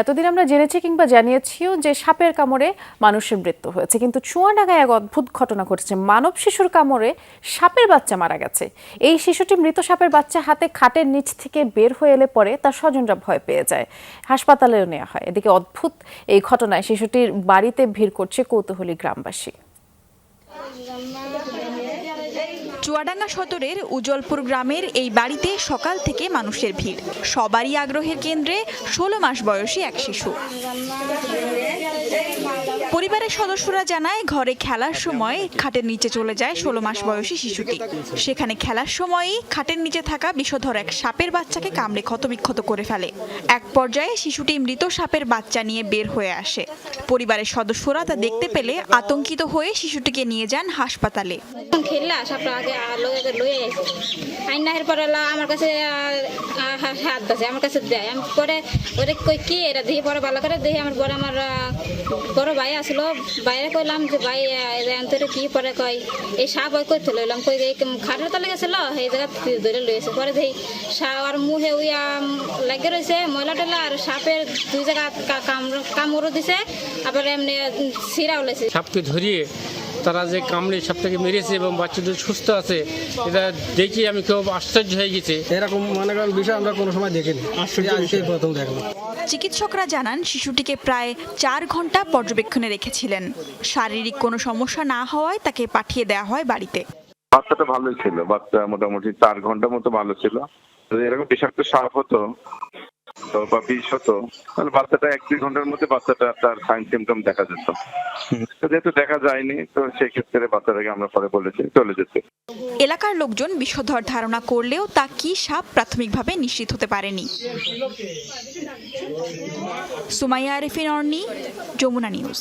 এতদিন আমরা জেনেছি কিংবা জানিয়েছিও যে সাপের কামড়ে মানুষের মৃত্যু হয়েছে। কিন্তু চুয়াডাঙ্গায় এক অদ্ভুত ঘটনা ঘটেছে। মানব শিশুর কামড়ে সাপের বাচ্চা মারা গেছে। এই শিশুটি মৃত সাপের বাচ্চা হাতে খাটের নিচ থেকে বের হয়ে এলে পরে তার স্বজনরা ভয় পেয়ে যায়। হাসপাতালেও নেওয়া হয়। এদিকে অদ্ভুত এই ঘটনায় শিশুটির বাড়িতে ভিড় করছে কৌতূহলী গ্রামবাসী। চুয়াডাঙ্গা সদরের উজ্জ্বলপুর গ্রামের এই বাড়িতে সকাল থেকে মানুষের ভিড়। সবারই আগ্রহের কেন্দ্রে ষোলো মাস বয়সী এক শিশু। পরিবারের সদস্যরা জানায় ঘরে খেলার সময় খাটের নিচে চলে যায় ষোলো মাস বয়সী শিশুটি। সেখানে খেলার সময়ই খাটের নিচে থাকা বিষধর এক সাপের বাচ্চাকে কামড়ে ক্ষতবিক্ষত করে ফেলে। এক পর্যায়ে শিশুটি মৃত সাপের বাচ্চা নিয়ে বের হয়ে আসে। পরিবারের সদস্যরা তা দেখতে পেলে আতঙ্কিত হয়ে শিশুটিকে নিয়ে যান হাসপাতালে। খেললা সাপটা আগে লয়ে আইন আমার কাছে হাত বাজে আমার কাছে দেয়। আমি পরে ওরে কই কি এটা দেখি পরে ভালো করে দেখি। আমার পরে আমার বড় ভাই আসলো বাইরে কইলাম যে, ভাই তোরে কি পরে কয়? এই সাপ ওই কই লইলাম, কই এই খাটের তলে গেছিল সেই জায়গা ধরে লইছে পরে ধেই সাপ আর মুহে উইয়া লাগে রয়েছে ময়লা টেলা আর সাপের দুই জায়গা কামড় কামড় দিছে, আবার এমনি সিরাও লেছে সাপকে ধরিয়ে তারা যে কামড়ে সাপটাকে মেরেছে এবং বাচ্চাদের সুস্থ আছে এটা দেখি আমি খুব আশ্চর্য হয়ে গেছি। এরকম মনে করেন বিষয় আমরা কোনো সময় দেখিনি। আজকে প্রথম দেখলাম। চিকিৎসকরা জানান শিশুটিকে প্রায় চার ঘণ্টা পর্যবেক্ষণে রেখেছিলেন। শারীরিক কোনো সমস্যা না হওয়ায় তাকে পাঠিয়ে দেওয়া হয় বাড়িতে। বাচ্চাটা ভালোই ছিল বাচ্চা মোটামুটি চার ঘণ্টা মতো ভালো ছিল। এরকম বিষাক্ত সাপ হতো তো বা বিষ হতো তাহলে বাচ্চাটা এক দুই ঘণ্টার মধ্যে বাচ্চাটা তার সাইন সিমটম দেখা যেত। তো যেহেতু দেখা যায়নি তো সেই ক্ষেত্রে বাচ্চাটাকে আমরা পরে বলেছি চলে যেত। এলাকার লোকজন বিষধর ধারণা করলেও তা কি সাপ প্রাথমিকভাবে নিশ্চিত হতে পারেনি। সুমাইয়া আরিফিন অর্নি যমুনা নিউজ।